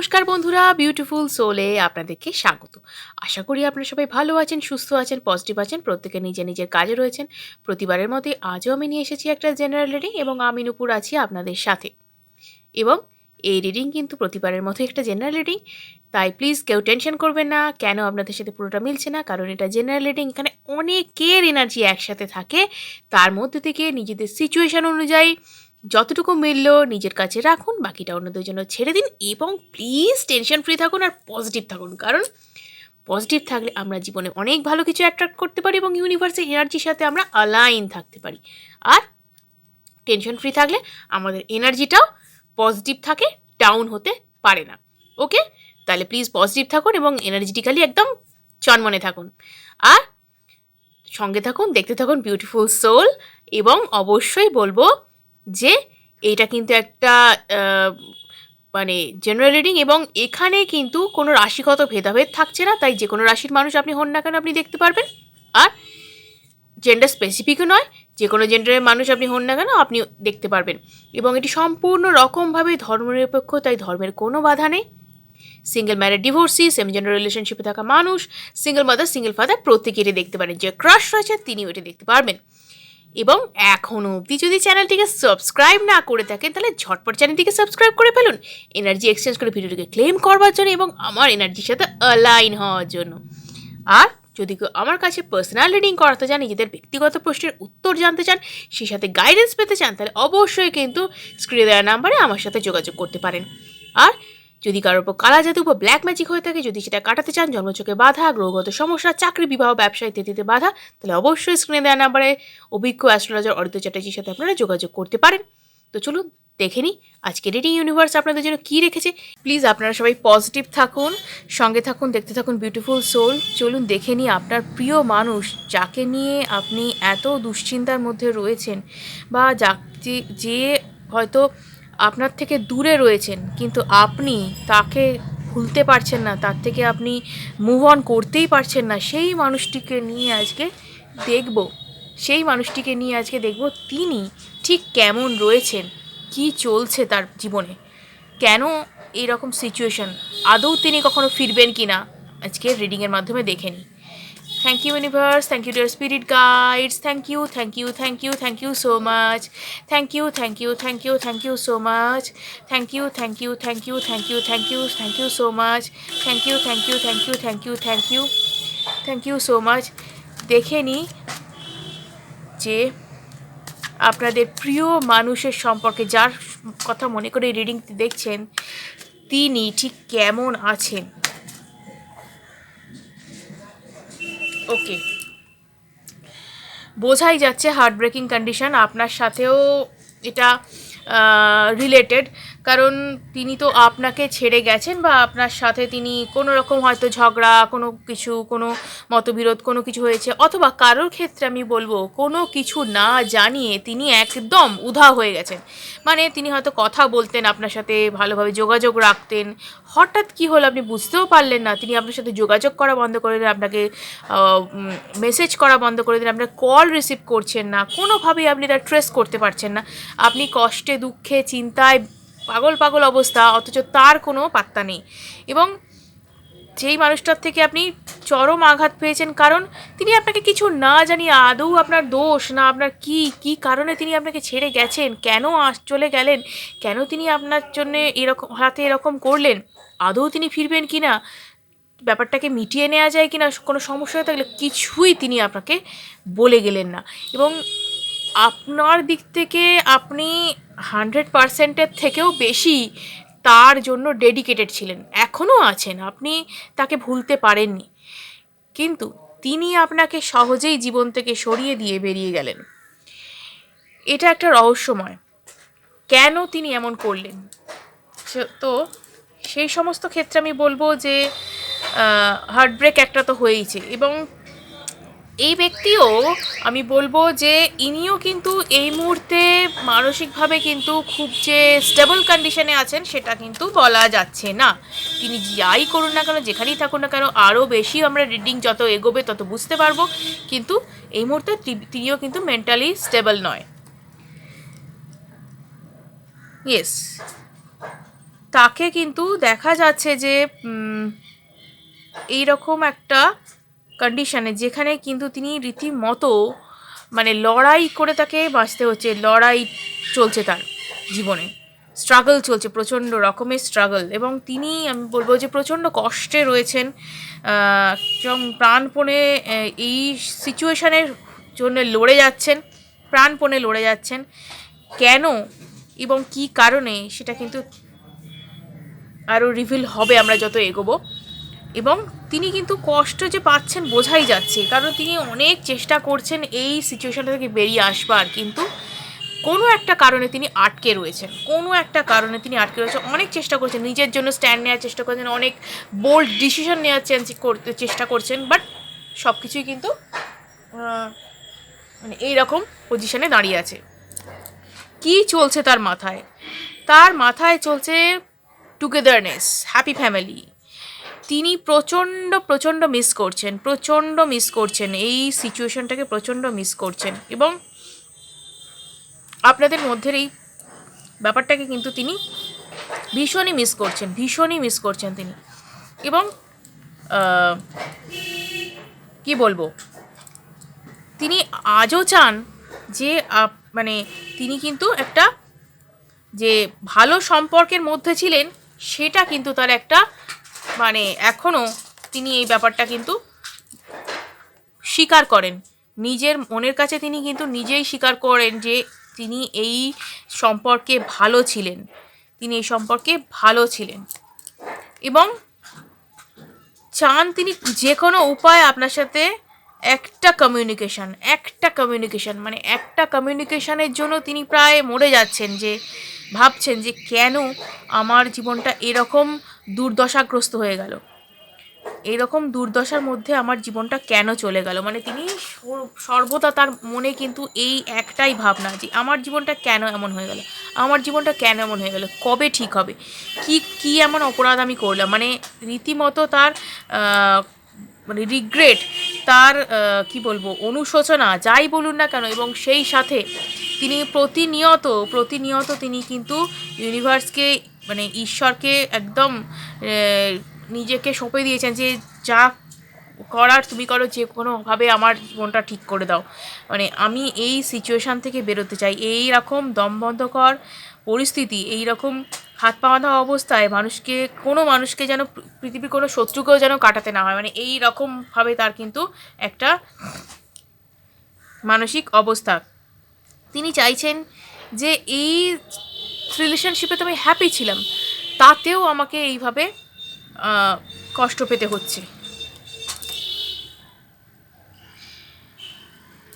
নমস্কার বন্ধুরা বিউটিফুল সোলে আপনাদেরকে স্বাগত। আশা করি আপনারা সবাই ভালো আছেন, সুস্থ আছেন পজিটিভ আছেন, প্রত্যেকে নিজের নিজের কাজে রয়েছেন। প্রতিবারের মতোই আজও আমি নিয়ে এসেছি একটা জেনারেল রিডিং এবং আমি নুপুর আছি আপনাদের সাথে। এবং এই রিডিং কিন্তু প্রতিবারের মতো একটা জেনারেল রিডিং তাই প্লিজ কেউ টেনশন করবেন না, কেন আপনাদের সাথে পুরোটা মিলছে না? কারণ এটা জেনারেল রিডিং এখানে অনেকের এনার্জি একসাথে থাকে। তার মধ্যে থেকে নিজেদের সিচুয়েশান অনুযায়ী যতটুকু মিলল, নিজের কাছে রাখুন, বাকিটা অন্যদের জন্য ছেড়ে দিন এবং প্লিজ টেনশন ফ্রি থাকুন আর পজিটিভ থাকুন। কারণ পজিটিভ থাকলে আমরা জীবনে অনেক ভালো কিছু অ্যাট্রাক্ট করতে পারি এবং ইউনিভার্সের এনার্জির সাথে আমরা অলাইন থাকতে পারি। আর টেনশন ফ্রি থাকলে আমাদের এনার্জিটাও পজিটিভ থাকে ডাউন হতে পারে না। ওকে তাহলে প্লিজ পজিটিভ থাকুন এবং এনার্জেটিক্যালি একদম চনমনে থাকুন। আর সঙ্গে থাকুন, দেখতে থাকুন বিউটিফুল সোল এবং অবশ্যই বলব যে এইটা কিন্তু একটা মানে জেনারেল রিডিং এবং এখানে কিন্তু কোনো রাশিগত ভেদাভেদ থাকছে না, তাই যে কোনো রাশির মানুষ আপনি হন না কেন আপনি দেখতে পারবেন। আর জেন্ডার স্পেসিফিকও নয় যে কোনো জেন্ডারের মানুষ আপনি হন না কেন আপনি দেখতে পারবেন। এবং এটি সম্পূর্ণ রকমভাবে ধর্মনিরপেক্ষ, তাই ধর্মের কোনো বাধা নেই। Single married divorcee same gender রিলেশনশিপে থাকা মানুষ সিঙ্গেল মাদার সিঙ্গেল ফাদার প্রত্যেকেরই দেখতে পারেন। যে ক্রাশ রয়েছে, তিনিও এটি দেখতে পারবেন। এবং এখনও অবধি যদি চ্যানেলটিকে সাবস্ক্রাইব না করে থাকেন, তাহলে ঝটপট চ্যানেলটিকে সাবস্ক্রাইব করে ফেলুন। এনার্জি এক্সচেঞ্জ করে ভিডিওটিকে ক্লেম করবার জন্য এবং আমার এনার্জির সাথে অ্যালাইন হওয়ার জন্য। আর যদি কেউ আমার কাছে পার্সোনাল রিডিং করাতে চান, নিজেদের ব্যক্তিগত প্রশ্নের উত্তর জানতে চান, সেই সাথে গাইডেন্স পেতে চান, তাহলে অবশ্যই কিন্তু স্ক্রিনে দেওয়া নাম্বারে আমার সাথে যোগাযোগ করতে পারেন। আর যদি কারোর উপর কালা জাদু বা ব্ল্যাক ম্যাজিক হয়ে থাকে, যদি সেটা কাটাতে চান জন্মচোখে বাধা, গ্রহগত সমস্যা, চাকরি বিবাহ, ব্যবসায় ইত্যাদিতে বাধা, তাহলে অবশ্যই স্ক্রিনে দেওয়া নাম্বারে অভিজ্ঞ অ্যাস্ট্রোলজার অরিত চ্যাটার্জির সাথে আপনারা যোগাযোগ করতে পারেন। তো চলুন, দেখে নিই আজকে রিডিং ইউনিভার্স আপনাদের জন্য কী রেখেছে। প্লিজ আপনারা সবাই পজিটিভ থাকুন, সঙ্গে থাকুন, দেখতে থাকুন বিউটিফুল সোল চলুন, দেখে নিই আপনার প্রিয় মানুষ যাকে নিয়ে আপনি এত দুশ্চিন্তার মধ্যে রয়েছেন বা যা যে- যে হয়তো আপনার থেকে দূরে রয়েছেন, কিন্তু আপনি তাকে ভুলতে পারছেন না, তার থেকে আপনি মুভ অন করতেই পারছেন না। সেই মানুষটিকে নিয়ে আজকে দেখব, সেই মানুষটিকে নিয়ে আজকে দেখব তিনি ঠিক কেমন রয়েছেন, কি চলছে তার জীবনে, কেন এইরকম সিচুয়েশন আদৌ তিনি কখনো ফিরবেন কি না আজকে রিডিংয়ের মাধ্যমে দেখে নিই। Thank you universe thank you dear spirit guides thank you thank you thank you thank you so much thank you thank you thank you thank you so much thank you thank you thank you thank you thank you thank you so much thank you thank you thank you thank you thank you thank you so much দেখে নিই যে আপনাদের প্রিয় মানুষের সম্পর্কে যার কথা মনে করে রিডিং দেখছেন তিনি ঠিক কেমন আছেন ওকে বোঝাই যাচ্ছে হার্ট ব্রেকিং কন্ডিশান আপনার সাথেও এটা রিলেটেড কারণ তিনি তো আপনাকে ছেড়ে গেছেন বা আপনার সাথে তিনি কোনো রকম হয়তো ঝগড়া, কোনো কিছু, কোনো মতবিরোধ, কোনো কিছু হয়েছে অথবা কারোর ক্ষেত্রে আমি বলব কোনো কিছু না জানিয়ে তিনি একদম উধা হয়ে গেছেন। মানে তিনি হয়তো কথা বলতেন আপনার সাথে, ভালোভাবে যোগাযোগ রাখতেন। হঠাৎ কি হলো আপনি বুঝতেও পারলেন না, তিনি আপনার সাথে যোগাযোগ করা বন্ধ করে দিলেন, আপনাকে মেসেজ করা বন্ধ করে দিলেন, আপনার কল রিসিভ করছেন না, কোনোভাবেই আপনি তার ট্রেস করতে পারছেন না। আপনি কষ্টে, দুঃখে, চিন্তায় পাগল পাগল অবস্থা, অথচ তার কোনো পাত্তা নেই। এবং যেই মানুষটার থেকে আপনি চরম আঘাত পেয়েছেন কারণ তিনি আপনাকে কিছু না জানিয়ে আদৌ আপনার দোষ, না আপনার কি কি কারণে তিনি আপনাকে ছেড়ে গেছেন, কেন আস- চলে গেলেন, কেন তিনি আপনার জন্য এরকম, হাতে এরকম করলেন, আদৌ তিনি ফিরবেন কি না, ব্যাপারটাকে মিটিয়ে নেওয়া যায় কি না, কোনো সমস্যা থাকলে কিছুই তিনি আপনাকে বলে গেলেন না। এবং আপনার দিক থেকে আপনি হান্ড্রেড পার্সেন্টের থেকেও বেশি তার জন্য ডেডিকেটেড ছিলেন। এখনও আছেন, আপনি তাকে ভুলতে পারেননি। কিন্তু তিনি আপনাকে সহজেই জীবন থেকে সরিয়ে দিয়ে বেরিয়ে গেলেন। এটা একটা রহস্যময়। কেন তিনি এমন করলেন? তো সেই সমস্ত ক্ষেত্রে আমি বলব যে হার্টব্রেক একটা তো হয়েইছে এবং এই ব্যক্তিও আমি বলব যে ইনিও কিন্তু এই মুহূর্তে মানসিকভাবে কিন্তু খুব যে স্টেবল কন্ডিশনে আছেন সেটা কিন্তু বলা যাচ্ছে না। তিনি যাই করুন না কেন যেখানেই থাকুন না কেন আরও বেশি আমরা রিডিং যত এগোবে তত বুঝতে পারব। কিন্তু এই মুহূর্তে তিনিও কিন্তু মেন্টালি স্টেবল নয়। ইয়েস তাকে কিন্তু দেখা যাচ্ছে যে উম, এইরকম একটা কন্ডিশনে যেখানে কিন্তু তিনি রীতিমতো মানে লড়াই করে তাকে বাঁচতে হচ্ছে, লড়াই চলছে তার জীবনে। স্ট্রাগল চলছে, প্রচণ্ড রকমের স্ট্রাগল এবং তিনি, আমি বলব যে প্রচণ্ড কষ্টে রয়েছেন এবং প্রাণপণে এই সিচুয়েশনের জন্য লড়ে যাচ্ছেন, প্রাণপণে লড়ে যাচ্ছেন। কেন এবং কি কারণে, সেটা কিন্তু আরও রিভিল হবে, আমরা যত এগোবো। এবং তিনি কিন্তু কষ্ট যে পাচ্ছেন বোঝাই যাচ্ছে, কারণ তিনি অনেক চেষ্টা করছেন এই সিচুয়েশনটা থেকে বেরিয়ে আসবার, কিন্তু কোনো একটা কারণে তিনি আটকে রয়েছেন, কোনো একটা কারণে তিনি আটকে রয়েছেন, অনেক চেষ্টা করছেন, নিজের জন্য স্ট্যান্ড নেওয়ার চেষ্টা করছেন, অনেক বোল্ড ডিসিশন নেওয়ার চেঞ্জ করতে চেষ্টা করছেন বাট সব কিছুই কিন্তু মানে এইরকম পজিশানে দাঁড়িয়ে আছে। কি চলছে তার মাথায়? তার মাথায় চলছে টুগেদারনেস হ্যাপি ফ্যামিলি তিনি প্রচণ্ড প্রচণ্ড মিস করছেন, প্রচণ্ড মিস করছেন, এই সিচুয়েশনটাকে প্রচণ্ড মিস করছেন এবং আপনাদের মধ্যের এই ব্যাপারটাকে কিন্তু তিনি ভীষণই মিস করছেন, ভীষণই মিস করছেন তিনি এবং কি বলব? তিনি আজও চান যে মানে তিনি কিন্তু একটা যে ভালো সম্পর্কের মধ্যে ছিলেন, সেটা কিন্তু তার একটা মানে এখনও তিনি এই ব্যাপারটা কিন্তু স্বীকার করেন। নিজের মনের কাছে তিনি কিন্তু নিজেই স্বীকার করেন যে তিনি এই সম্পর্কে ভালো ছিলেন। তিনি এই সম্পর্কে ভালো ছিলেন। এবং চান তিনি যে কোনো উপায় আপনার সাথে একটা কমিউনিকেশন একটা কমিউনিকেশন মানে একটা কমিউনিকেশনের জন্য তিনি প্রায় মরে যাচ্ছেন যে ভাবছেন যে কেন আমার জীবনটা এরকম দুর্দশাগ্রস্ত হয়ে গেল। এরকম দুর্দশার মধ্যে আমার জীবনটা কেন চলে গেল? মানে তিনি সর্বদা তার মনে কিন্তু এই একটাই ভাবনা যে আমার জীবনটা কেন এমন হয়ে গেল? আমার জীবনটা কেন এমন হয়ে গেল? কবে ঠিক হবে? কি কি এমন অপরাধ আমি করলাম? মানে রীতিমতো তার মানে রিগ্রেট তার কি বলব, অনুশোচনা, যাই বলুন না কেন, এবং সেই সাথে তিনি প্রতিনিয়ত প্রতিনিয়ত তিনি কিন্তু ইউনিভার্সকে মানে ঈশ্বরকে একদম নিজেকে সঁপে দিয়েছেন যে যা করার তুমি করো, যে কোনোভাবে আমার জীবনটা ঠিক করে দাও। মানে আমি এই সিচুয়েশান থেকে বেরোতে চাই। এই রকম দমবন্ধকর পরিস্থিতি, এই রকম হাত পা বাঁধা অবস্থায় মানুষকে, কোনো মানুষকে যেন পৃথিবীর কোনো শত্রুকেও যেন কাটাতে না হয়। মানে এই রকমভাবে তার কিন্তু একটা মানসিক অবস্থা। তিনি চাইছেন যে এই রিলেশনশিপে তো আমি হ্যাপি ছিলাম, তাতেও আমাকে এইভাবে কষ্ট পেতে হচ্ছে।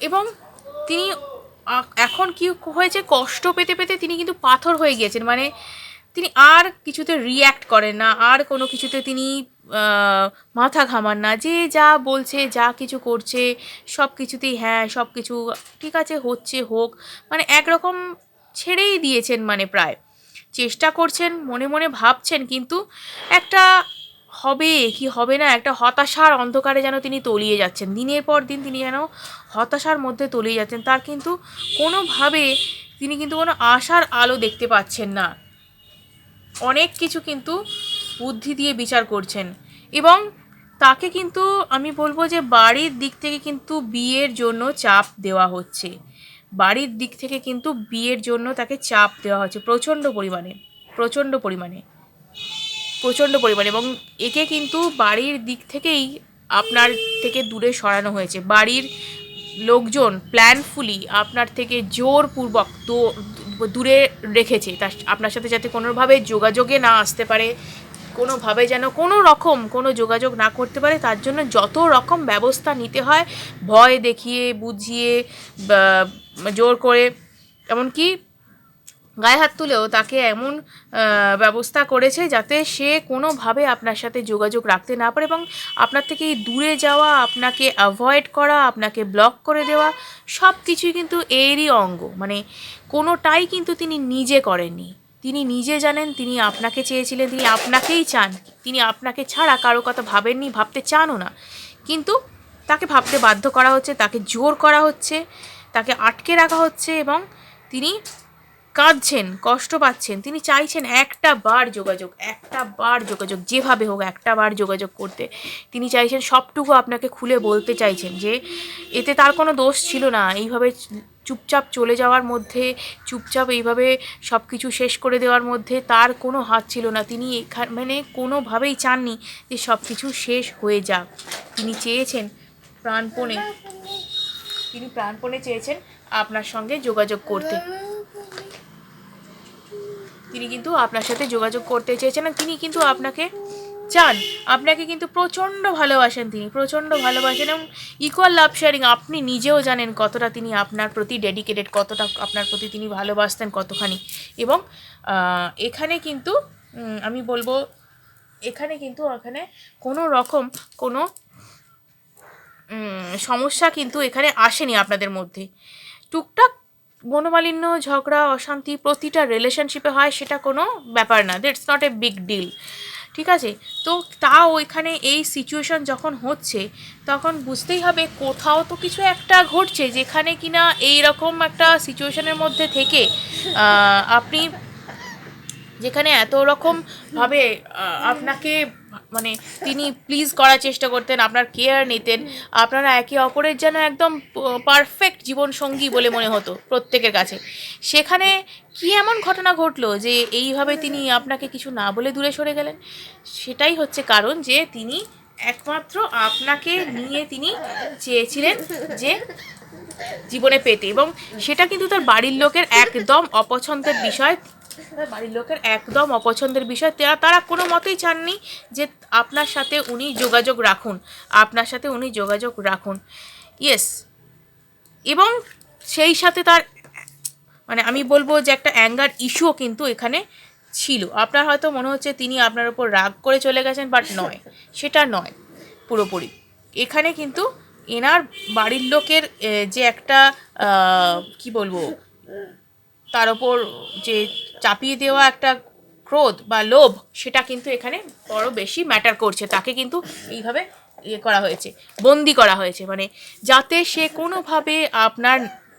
এবং তিনি এখন কি হয়েছে? কষ্ট পেতে পেতে তিনি কিন্তু পাথর হয়ে গিয়েছেন। মানে তিনি আর কিছুতে রিয়্যাক্ট করেন না, আর কোনো কিছুতে তিনি মাথা ঘামান না। যে যা বলছে, যা কিছু করছে, সব কিছুতেই হ্যাঁ সব কিছু ঠিক আছে, হচ্ছে, হোক মানে একরকম ছেড়েই দিয়েছেন মানে প্রায়। চেষ্টা করছেন, মনে মনে ভাবছেন, কিন্তু একটা হবে কি হবে না, একটা হতাশার অন্ধকারে যেন তিনি তলিয়ে যাচ্ছেন। দিনের পর দিন তিনি যেন হতাশার মধ্যে তলিয়ে যাচ্ছেন। তার কিন্তু কোনোভাবে তিনি কিন্তু কোনো আশার আলো দেখতে পাচ্ছেন না। অনেক কিছু কিন্তু বুদ্ধি দিয়ে বিচার করছেন। এবং তাকে কিন্তু আমি বলব যে বাড়ির দিক থেকে কিন্তু বিয়ের জন্য চাপ দেওয়া হচ্ছে। বাড়ির দিক থেকে কিন্তু বিয়ের জন্য তাকে চাপ দেওয়া হচ্ছে প্রচণ্ড পরিমাণে প্রচণ্ড পরিমাণে প্রচণ্ড পরিমাণে। এবং একে কিন্তু বাড়ির দিক থেকেই আপনার থেকে দূরে সরানো হয়েছে। বাড়ির লোকজন প্ল্যানফুলি আপনার থেকে জোরপূর্বক দূরে রেখেছে। তার আপনার সাথে যাতে কোনোভাবে যোগাযোগে না আসতে পারে, কোনোভাবে যেন কোনো রকম কোনো যোগাযোগ না করতে পারে, তার জন্য যত রকম ব্যবস্থা নিতে হয়, ভয় দেখিয়ে, বুঝিয়ে জোর করে, এমনকি গায়ে হাত তুলেও তাকে এমন ব্যবস্থা করেছে যাতে সে কোনোভাবে আপনার সাথে যোগাযোগ রাখতে না পারে এবং আপনার থেকে দূরে যাওয়া, আপনাকে অ্যাভয়েড করা, আপনাকে ব্লক করে দেওয়া সব কিছুই কিন্তু এরই অঙ্গ। মানে কোনোটাই কিন্তু তিনি নিজে করেননি। তিনি নিজে জানেন, তিনি আপনাকে চেয়েছিলেন, তিনি আপনাকেই চান। তিনি আপনাকে ছাড়া কারও কথা ভাবেননি, ভাবতে চানও না। কিন্তু তাকে ভাবতে বাধ্য করা হচ্ছে, তাকে জোর করা হচ্ছে, তাকে আটকে রাখা হচ্ছে এবং তিনি কাঁদছেন, কষ্ট পাচ্ছেন। তিনি চাইছেন একটা বার যোগাযোগ, একটা বার যোগাযোগ, যেভাবে হোক একটা বার যোগাযোগ করতে। তিনি চাইছেন সবটুকু আপনাকে খুলে বলতে চাইছেন যে, এতে তার কোনো দোষ ছিল না। এইভাবে চুপচাপ চলে যাওয়ার মধ্যে, চুপচাপ এইভাবে সব কিছু শেষ করে দেওয়ার মধ্যে তার কোনো হাত ছিল না। তিনি এখান মানে কোনোভাবেই চাননি যে সব কিছু শেষ হয়ে যাক। তিনি চেয়েছেন প্রাণপণে, তিনি প্রাণপণে চেয়েছেন আপনার সঙ্গে যোগাযোগ করতে। তিনি কিন্তু আপনার সাথে যোগাযোগ করতে চেয়েছেন তিনি কিন্তু আপনাকে চান, আপনাকে কিন্তু প্রচণ্ড ভালোবাসেন তিনি, প্রচণ্ড ভালোবাসেন এবং ইকুয়াল লাভ শেয়ারিং আপনি নিজেও জানেন কতটা তিনি আপনার প্রতি ডেডিকেটেড কতটা আপনার প্রতি তিনি ভালোবাসতেন কতখানি। এবং এখানে কিন্তু আমি বলব, এখানে কিন্তু ওখানে কোনো রকম কোনো সমস্যা কিন্তু এখানে আসেনি আপনাদের মধ্যে। টুকটাক মনোমালিন্য, ঝগড়া, অশান্তি প্রতিটা রিলেশনশিপে হয়, সেটা কোনো ব্যাপার না that's not a big deal ঠিক আছে? তো তা ওইখানে এই সিচুয়েশন যখন হচ্ছে, তখন বুঝতেই হবে কোথাও তো কিছু একটা ঘটছে যেখানে কিনা এই রকম একটা সিচুয়েশনের মধ্যে থেকে আপনি যেখানে এত রকম ভাবে আপনাকে মানে তিনি প্লিজ করার চেষ্টা করতেন, আপনার কেয়ার নিতেন, আপনারা একে অপরের যেন একদম পারফেক্ট জীবনসঙ্গী বলে মনে হতো প্রত্যেকের কাছে। সেখানে কি এমন ঘটনা ঘটলো যে এইভাবে তিনি আপনাকে কিছু না বলে দূরে সরে গেলেন? সেটাই হচ্ছে কারণ যে তিনি একমাত্র আপনাকে নিয়ে তিনি চেয়েছিলেন যে জীবনে পেতে এবং সেটা কিন্তু তার বাড়ির লোকের একদম অপছন্দের বিষয়। বাড়ির লোকের একদম অপছন্দের বিষয়। তারা কোনো মতেই চাননি যে আপনার সাথে উনি যোগাযোগ রাখুন। আপনার সাথে উনি যোগাযোগ রাখুন। ইয়েস এবং সেই সাথে তার মানে আমি বলব যে একটা অ্যাঙ্গার ইস্যুও কিন্তু এখানে ছিল। আপনার হয়তো মনে হচ্ছে তিনি আপনার উপর রাগ করে চলে গেছেন বাট নয়। সেটা নয়, পুরোপুরি। এখানে কিন্তু এনার বাড়ির লোকের যে একটা কি বলব? তার ওপর যে চাপিয়ে দেওয়া একটা ক্রোধ বা লোভ, সেটা কিন্তু এখানে বড় বেশি ম্যাটার করছে। তাকে কিন্তু এইভাবে ইয়ে করা হয়েছে, বন্দি করা হয়েছে। মানে যাতে সে কোনোভাবে আপনার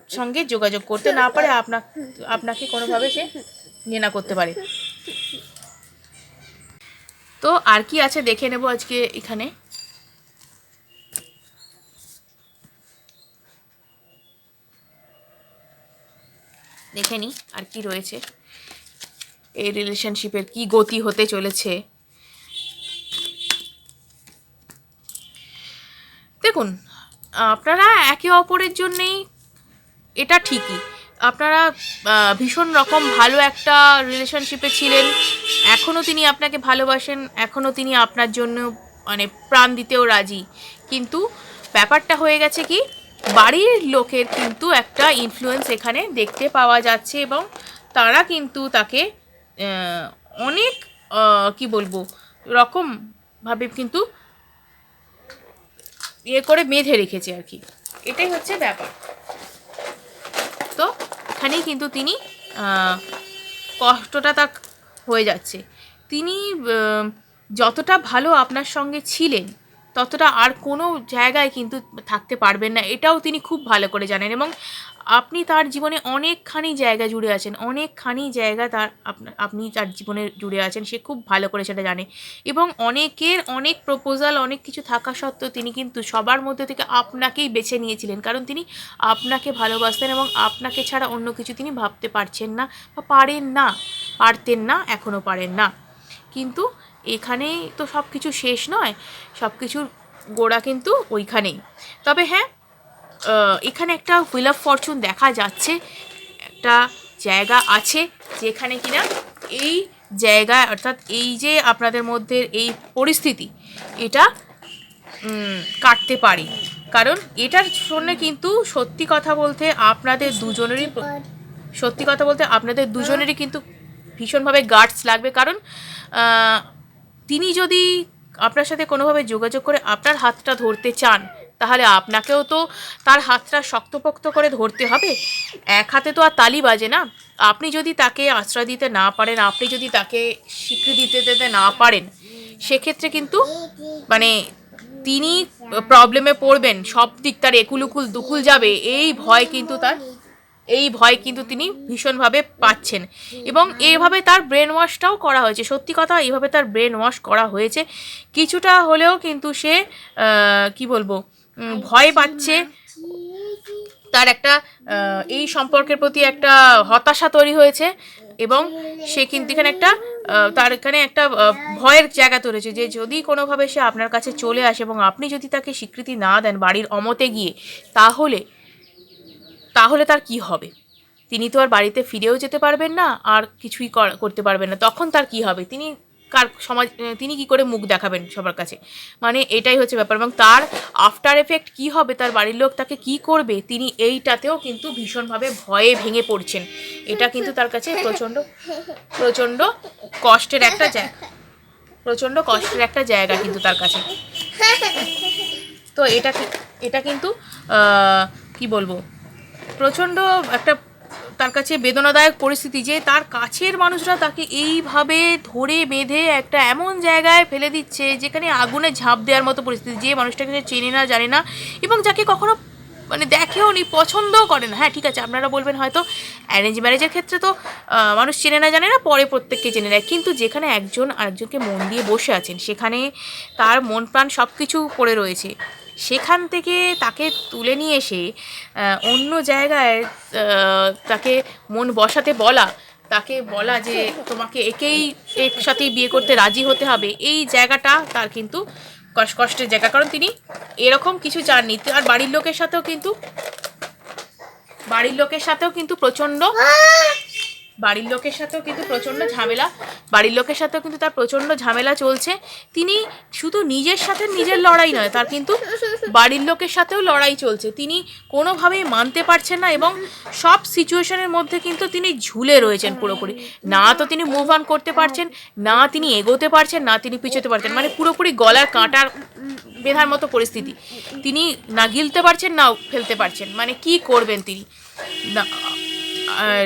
সঙ্গে যোগাযোগ করতে না পারে, আপনা, আপনাকে কোনোভাবে সে ইয়ে না করতে পারে। তো আর কি আছে দেখে নেব আজকে এখানে। দেখে নিই আর কি রয়েছে। এই রিলেশনশিপের কি গতি হতে চলেছে। দেখুন, আপনারা একে অপরের জন্যেই এটা ঠিকই। আপনারা ভীষণ রকম ভালো একটা রিলেশনশিপে ছিলেন। এখনও তিনি আপনাকে ভালোবাসেন এখনও তিনি আপনার জন্য মানে প্রাণ দিতেও রাজি। কিন্তু ব্যাপারটা হয়ে গেছে কি বাড়ির লোকের কিন্তু একটা ইনফ্লুয়েন্স এখানে দেখতে পাওয়া যাচ্ছে এবং তারা কিন্তু তাকে অনেক কি বলব রকমভাবে কিন্তু ইয়ে করে বেঁধে রেখেছে আর কি। এটাই হচ্ছে ব্যাপার। তো এখানেই কিন্তু তিনি কষ্টটা তার হয়ে যাচ্ছে। তিনি যতটা ভালো আপনার সঙ্গে ছিলেন ততটা আর কোনো জায়গায় কিন্তু থাকতে পারবেন না। এটাও তিনি খুব ভালো করে জানেন এবং আপনি তার জীবনে অনেকখানি জায়গা জুড়ে আছেন, অনেকখানি জায়গা তার আপনা- তার জীবনে জুড়ে আছেন, সে খুব ভালো করে সেটা জানে। এবং অনেকের অনেক প্রপোজাল অনেক কিছু থাকা সত্ত্বেও তিনি কিন্তু সবার মধ্যে থেকে আপনাকেই বেছে নিয়েছিলেন। কারণ তিনি আপনাকে ভালোবাসতেন এবং আপনাকে ছাড়া অন্য কিছু তিনি ভাবতে পারছেন না বা পারেন না, পারতেন না এখনও পারেন না। কিন্তু এখানেই তো সব কিছু শেষ নয় সব কিছুর গোড়া কিন্তু ওইখানেই। তবে হ্যাঁ এখানে একটা হুইল অফ ফরচুন দেখা যাচ্ছে, একটা জায়গা আছে যেখানে কিনা এই জায়গায় অর্থাৎ এই যে আপনাদের মধ্যে এই পরিস্থিতি, এটা কাটতে পারে। কারণ এটার জন্য কিন্তু সত্যি কথা বলতে আপনাদের দুজনেরই সত্যি কথা বলতে আপনাদের দুজনেরই কিন্তু ভীষণভাবে গার্ডস লাগবে। কারণ তিনি যদি আপনার সাথে কোনোভাবে যোগাযোগ করে আপনার হাতটা ধরতে চান, তাহলে আপনাকেও তো তার হাতটা শক্তপোক্ত করে ধরতে হবে। এক হাতে তো আর তালি বাজে না। আপনি যদি তাকে আশ্রয় দিতে না পারেন, আপনি যদি তাকে স্বীকৃতি দিতে না পারেন, সেক্ষেত্রে কিন্তু মানে তিনি প্রবলেমে পড়বেন, সব দিক তার একুলুকুল দুকুল যাবে, এই ভয় কিন্তু তার এই ভয় কিন্তু তিনি ভীষণভাবে পাচ্ছেন। এবং এইভাবে তার ব্রেন ওয়াশটাও করা হয়েছে। সত্যি কথা এইভাবে তার ব্রেন ওয়াশ করা হয়েছে। কিছুটা হলেও কিন্তু সে কি বলব ভয় পাচ্ছে। তার একটা এই সম্পর্কের প্রতি একটা হতাশা তৈরি হয়েছে এবং সে কিন্তু এখানে একটা তার এখানে একটা ভয়ের জায়গা তৈরি হয়েছে যে যদি কোনোভাবে সে আপনার কাছে চলে আসে এবং আপনি যদি তাকে স্বীকৃতি না দেন বাড়ির অমতে গিয়ে, তাহলে তাহলে তার কি হবে? তিনি তো আর বাড়িতে ফিরেও যেতে পারবেন না, আর কিছুই কর- করতে পারবেন না। তখন তার কি হবে? তিনি কার সমাজ, তিনি কি করে মুখ দেখাবেন সবার কাছে? মানে এটাই হচ্ছে ব্যাপার। এবং তার আফটার এফেক্ট কি হবে? তার বাড়ির লোক তাকে কি করবে? তিনি এইটাতেও কিন্তু ভীষণভাবে ভয়ে ভেঙে পড়ছেন। এটা কিন্তু তার কাছে প্রচণ্ড প্রচণ্ড কষ্টের একটা জায়গা প্রচণ্ড কষ্টের একটা জায়গা কিন্তু তার কাছে। তো এটা এটা কিন্তু কি বলব? প্রচণ্ড একটা তার কাছে বেদনাদায়ক পরিস্থিতি যে তার কাছের মানুষরা তাকে এইভাবে ধরে বেঁধে একটা এমন জায়গায় ফেলে দিচ্ছে যেখানে আগুনে ঝাঁপ দেওয়ার মতো পরিস্থিতি যে মানুষটাকে সে চেনে না, জানে না এবং যাকে কখনো মানে দেখেও নি পছন্দও করে না। হ্যাঁ ঠিক আছে, আপনারা বলবেন হয়তো অ্যারেঞ্জ ম্যারেজের ক্ষেত্রে তো মানুষ চেনে না, জানে না, পরে প্রত্যেককে চেনে নেয়। কিন্তু যেখানে একজন আরেকজনকে মন দিয়ে বসে আছেন, সেখানে তার মন প্রাণ সব কিছু পড়ে রয়েছে। সেখান থেকে তাকে তুলে নিয়ে এসে অন্য জায়গায় তাকে মন বসাতে বলা, তাকে বলা যে তোমাকে একেই এর সাথেই বিয়ে করতে রাজি হতে হবে, এই জায়গাটা তার কিন্তু কষ্ট কষ্টের জায়গা। কারণ তিনি এরকম কিছু চাননি। আর বাড়ির লোকের সাথেও কিন্তু, বাড়ির লোকের সাথেও কিন্তু প্রচণ্ড বাড়ির লোকের সাথেও কিন্তু প্রচণ্ড ঝামেলা, বাড়ির লোকের সাথেও কিন্তু তার প্রচণ্ড ঝামেলা চলছে। তিনি শুধু নিজের সাথে নিজের লড়াই নয়, তার কিন্তু বাড়ির লোকের সাথেও লড়াই চলছে। তিনি কোনোভাবেই মানতে পারছেন না এবং সব সিচুয়েশনের মধ্যে কিন্তু তিনি ঝুলে রয়েছেন পুরোপুরি। না তো তিনি মুভ অন করতে পারছেন, না তিনি এগোতে পারছেন, না তিনি পিছোতে পারছেন। মানে পুরোপুরি গলার কাঁটার বেঁধার মতো পরিস্থিতি। তিনি না গিলতে পারছেন, না ফেলতে পারছেন। মানে কি করবেন তিনি? না, আর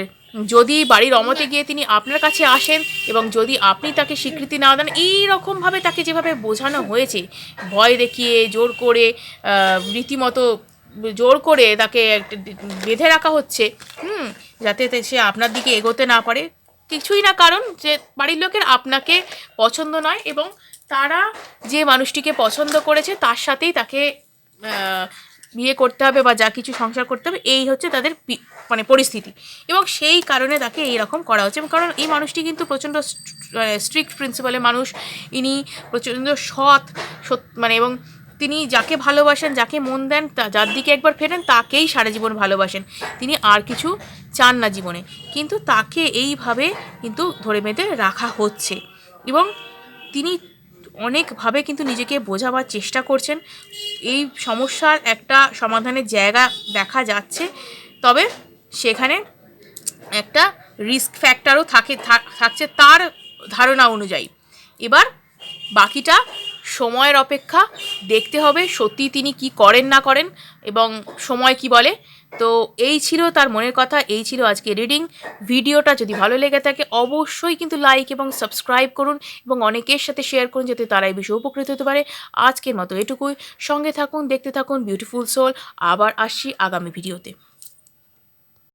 যদি বাড়ির অমতে গিয়ে তিনি আপনার কাছে আসেন এবং যদি আপনি তাকে স্বীকৃতি না দেন এই রকমভাবে তাকে যেভাবে বোঝানো হয়েছে, ভয় দেখিয়ে, জোর করে রীতিমতো জোর করে তাকে বেঁধে রাখা হচ্ছে, হুম, যাতে সে আপনার দিকে এগোতে না পারে, কিছুই না কারণ যে বাড়ির লোকের আপনাকে পছন্দ নয় এবং তারা যে মানুষটিকে পছন্দ করেছে, তার সাথেই তাকে বিয়ে করতে হবে বা যা কিছু সংসার করতে হবে, এই হচ্ছে তাদের মানে পরিস্থিতি। এবং সেই কারণে তাকে এইরকম করা হচ্ছে। এবং কারণ এই মানুষটি কিন্তু প্রচণ্ড স্ট্রিক্ট প্রিন্সিপালের মানুষ। ইনি প্রচণ্ড সৎ সৎ মানে এবং তিনি যাকে ভালোবাসেন, যাকে মন দেন, তা- যার দিকে একবার ফেরেন, তাকেই সারা জীবন ভালোবাসেন। তিনি আর কিছু চান না জীবনে। কিন্তু তাকে এইভাবে কিন্তু ধরে বেঁধে রাখা হচ্ছে। এবং তিনি অনেকভাবে কিন্তু নিজেকে বোঝাবার চেষ্টা করছেন। এই সমস্যার একটা সমাধানের জায়গা দেখা যাচ্ছে। তবে সেখানে একটা রিস্ক ফ্যাক্টরও থাকে থাকছে তার ধারণা অনুযায়ী। এবার বাকিটা সময়ের অপেক্ষা, দেখতে হবে সত্যি তিনি কি করেন না করেন এবং সময় কি বলে। তো এই ছিল তার মনের কথা, এই ছিল আজকে রিডিং ভিডিওটা যদি ভালো লেগে থাকে, অবশ্যই কিন্তু লাইক এবং সাবস্ক্রাইব করুন এবং অনেকের সাথে শেয়ার করুন যাতে তারা এই বিষয়ে উপকৃত হতে পারে। আজকের মতো এটুকুই। সঙ্গে থাকুন, দেখতে থাকুন বিউটিফুল সোল আবার আসছি আগামী ভিডিওতে